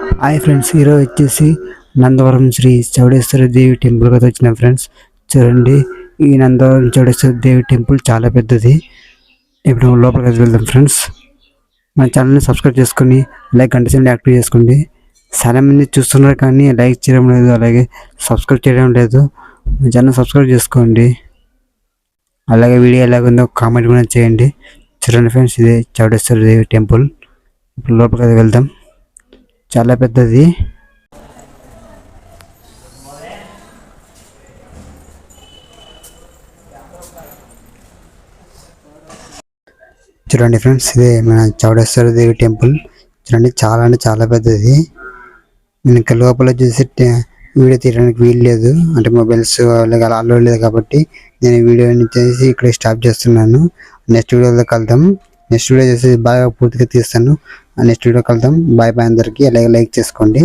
Hi friends ఈరోజు వచ్చేసి Nandavaram Shri Chowdeshwara Devi temple కదా వచ్చిన ఫ్రెండ్స్. చూడండి ఈ నందవరం చౌడేశ్వర దేవి టెంపుల్ చాలా పెద్దది. ఇప్పుడు లోపలికి వెళ్దాం ఫ్రెండ్స్. మన ఛానల్ని సబ్స్క్రైబ్ చేసుకొని లైక్ గంట సింబల్ యాక్టివ్ చేసుకోండి. చాలా మంది చూస్తున్నారు కానీ లైక్ చేయడం లేదు అలాగే సబ్స్క్రైబ్ చేయడం లేదు. మన ఛానల్ సబ్స్క్రైబ్ చేసుకోండి. అలాగే వీడియో ఎలాగుందో కామెంట్ కూడా చేయండి. చూడండి ఫ్రెండ్స్ ఇదే చౌడేశ్వర దేవి టెంపుల్. ఇప్పుడు లోపలికి వెళ్దాం. చాలా పెద్దది. చూడండి ఫ్రెండ్స్ ఇది మన చౌడేశ్వర దేవి టెంపుల్. చూడండి చాలా అంటే చాలా పెద్దది. నేను ఇంకా లోపల చూసి వీడియో తీయడానికి వీలు లేదు. అంటే మొబైల్స్ అలాగే అలా అలో లేదు కాబట్టి నేను వీడియో చేసి ఇక్కడ స్టాప్ చేస్తున్నాను. నెక్స్ట్ వీడియోలో కలుద్దాం. నెక్స్ట్ వీడియో చేసి బాగా పూర్తిగా తీస్తాను. నెక్స్ట్ వీడియో కలుద్దాం. బాయ్ బాయ్ అందరికీ. అలాగే లైక్ చేసుకోండి.